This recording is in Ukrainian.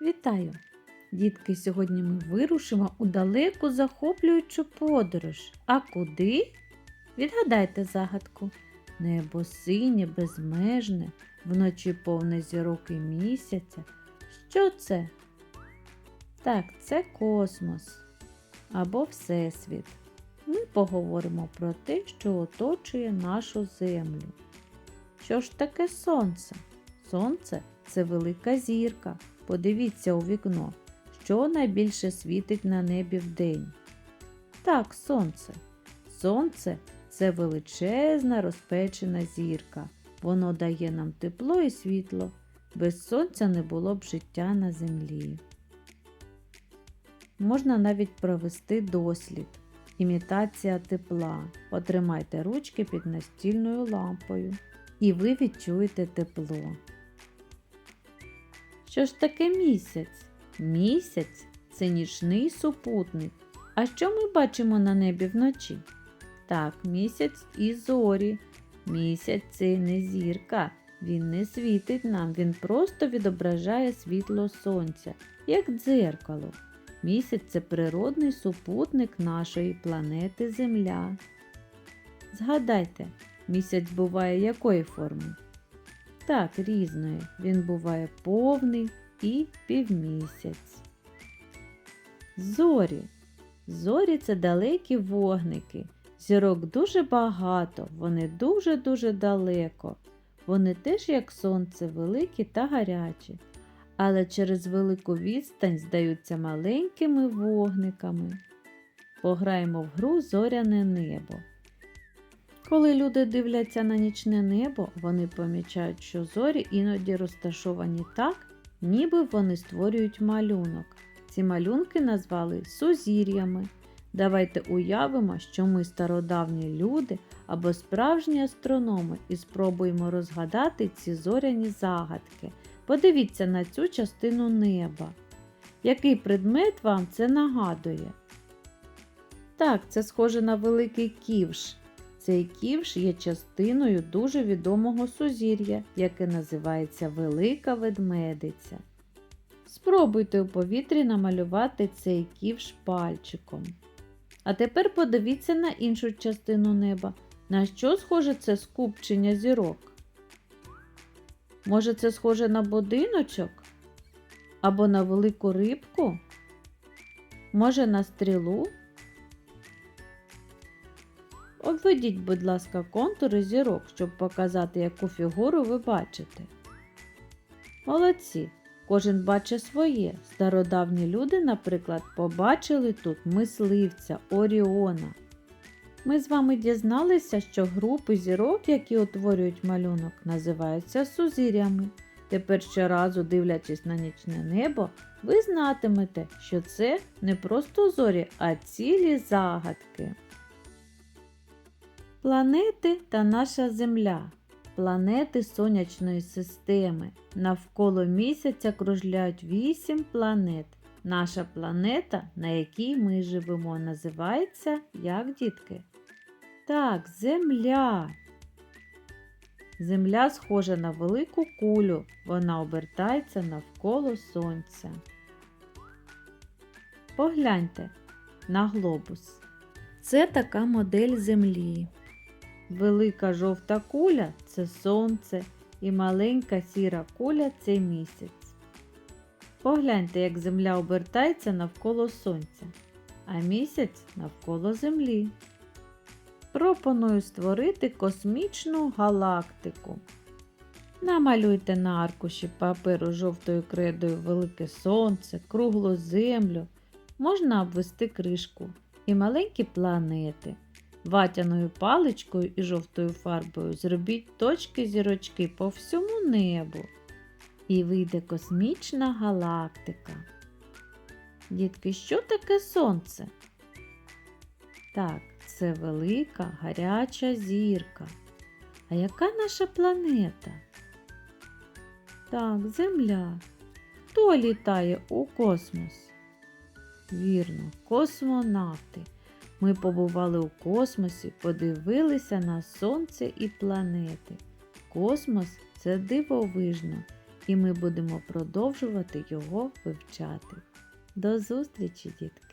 Вітаю! Дітки, сьогодні ми вирушимо у далеку захоплюючу подорож. А куди? Відгадайте загадку. Небо синє, безмежне, вночі повне зірок і місяця. Що це? Так, це космос або Всесвіт. Ми поговоримо про те, що оточує нашу землю. Що ж таке сонце? Сонце це велика зірка. Подивіться у вікно, що найбільше світить на небі вдень. Так, сонце. Сонце це величезна розпечена зірка. Воно дає нам тепло і світло. Без сонця не було б життя на землі. Можна навіть провести дослід. Імітація тепла. Отримайте ручки під настільною лампою. І ви відчуєте тепло. Що ж таке місяць? Місяць це нічний супутник. А що ми бачимо на небі вночі? Так, місяць і зорі. Місяць це не зірка. Він не світить нам, він просто відображає світло сонця, як дзеркало. Місяць це природний супутник нашої планети Земля. Згадайте, місяць буває якої форми? Так, різної. Він буває повний і півмісяць. Зорі. Зорі це далекі вогники. Зірок дуже багато, вони дуже-дуже далеко. Вони теж, як сонце, великі та гарячі, але через велику відстань здаються маленькими вогниками. Пограємо в гру зоряне небо. Коли люди дивляться на нічне небо, вони помічають, що зорі іноді розташовані так, ніби вони створюють малюнок. Ці малюнки назвали сузір'ями. Давайте уявимо, що ми стародавні люди або справжні астрономи і спробуємо розгадати ці зоряні загадки. Подивіться на цю частину неба. Який предмет вам це нагадує? Так, це схоже на великий ківш. Цей ківш є частиною дуже відомого сузір'я, яке називається Велика Ведмедиця. Спробуйте у повітрі намалювати цей ківш пальчиком. А тепер подивіться на іншу частину неба. На що схоже це скупчення зірок? Може, це схоже на будиночок? Або на велику рибку? Може, на стрілу? Обведіть, будь ласка, контури зірок, щоб показати, яку фігуру ви бачите. Молодці! Кожен бачить своє. Стародавні люди, наприклад, побачили тут мисливця Оріона. Ми з вами дізналися, що групи зірок, які утворюють малюнок, називаються сузір'ями. Тепер щоразу, дивлячись на нічне небо, ви знатимете, що це не просто зорі, а цілі загадки. Планети та наша Земля. Планети Сонячної системи. Навколо місяця кружляють вісім планет. Наша планета, на якій ми живемо, називається як дітки? Так, Земля. Земля схожа на велику кулю. Вона обертається навколо Сонця. Погляньте на глобус. Це така модель Землі. Велика жовта куля це сонце, і маленька сіра куля це місяць. Погляньте, як земля обертається навколо сонця, а місяць навколо землі. Пропоную створити космічну галактику. Намалюйте на аркуші паперу жовтою кредою велике сонце, круглу землю. Можна обвести кришку і маленькі планети. Ватяною паличкою і жовтою фарбою зробіть точки зірочки по всьому небу. І вийде космічна галактика. Дітки, що таке сонце? Так, це велика гаряча зірка. А яка наша планета? Так, Земля. Хто літає у космос? Вірно, космонавти. Ми побували у космосі, подивилися на сонце і планети. Космос це дивовижно. і ми будемо продовжувати його вивчати. До зустрічі, дітки!